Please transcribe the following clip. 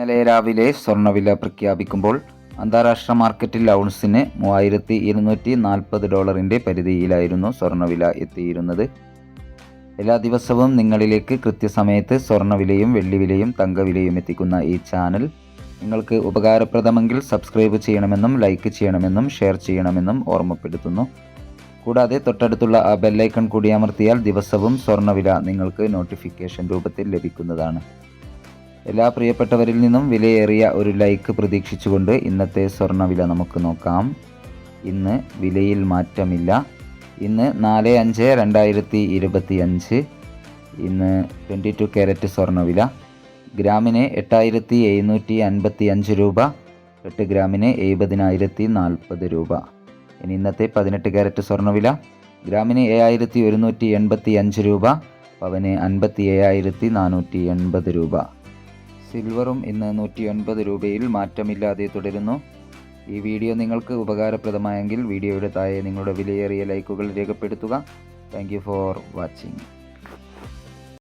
ഇന്നലെ രാവിലെ സ്വർണവില പ്രഖ്യാപിക്കുമ്പോൾ അന്താരാഷ്ട്ര മാർക്കറ്റിൽ ഔൺസിന് മൂവായിരത്തി ഇരുന്നൂറ്റി നാൽപ്പത് ഡോളറിന്റെ പരിധിയിലായിരുന്നു സ്വർണവില എത്തിയിരുന്നത്. എല്ലാ ദിവസവും നിങ്ങളിലേക്ക് കൃത്യസമയത്ത് സ്വർണവിലയും വെള്ളിവിലയും തങ്കവിലയും എത്തിക്കുന്ന ഈ ചാനൽ നിങ്ങൾക്ക് ഉപകാരപ്രദമെങ്കിൽ സബ്സ്ക്രൈബ് ചെയ്യണമെന്നും ലൈക്ക് ചെയ്യണമെന്നും ഷെയർ ചെയ്യണമെന്നും ഓർമ്മപ്പെടുത്തുന്നു. കൂടാതെ തൊട്ടടുത്തുള്ള ആ ബെല്ലൈക്കൺ കൂടി അമർത്തിയാൽ ദിവസവും സ്വർണവില നിങ്ങൾക്ക് നോട്ടിഫിക്കേഷൻ രൂപത്തിൽ ലഭിക്കുന്നതാണ്. എല്ലാ പ്രിയപ്പെട്ടവരിൽ നിന്നും വിലയേറിയ ഒരു ലൈക്ക് പ്രതീക്ഷിച്ചുകൊണ്ട് ഇന്നത്തെ സ്വർണവില നമുക്ക് നോക്കാം. ഇന്ന് വിലയിൽ മാറ്റമില്ല. ഇന്ന് നാല് അഞ്ച് രണ്ടായിരത്തി ഇരുപത്തി അഞ്ച് ഇന്ന് ട്വന്റി ടു ക്യാരറ്റ് സ്വർണവില. ഗ്രാമിന് എട്ടായിരത്തി എഴുന്നൂറ്റി അൻപത്തി അഞ്ച് രൂപ. എട്ട് ഗ്രാമിന് എഴുപതിനായിരത്തി നാൽപ്പത് രൂപ. ഇനി ഇന്നത്തെ പതിനെട്ട് ക്യാരറ്റ് സ്വർണവില. ഗ്രാമിന് ഏഴായിരത്തി ഒരുന്നൂറ്റി എൺപത്തി അഞ്ച് രൂപ. പവന് അൻപത്തി ഏഴായിരത്തി നാനൂറ്റി എൺപത് രൂപ. സിൽവറും ഇന്ന് നൂറ്റി ഒൻപത് രൂപയിൽ മാറ്റമില്ലാതെ തുടരുന്നു. ഈ വീഡിയോ നിങ്ങൾക്ക് ഉപകാരപ്രദമായെങ്കിൽ വീഡിയോയുടെ താഴെ നിങ്ങളുടെ വിലയേറിയ ലൈക്കുകൾ രേഖപ്പെടുത്തുക. Thank for watching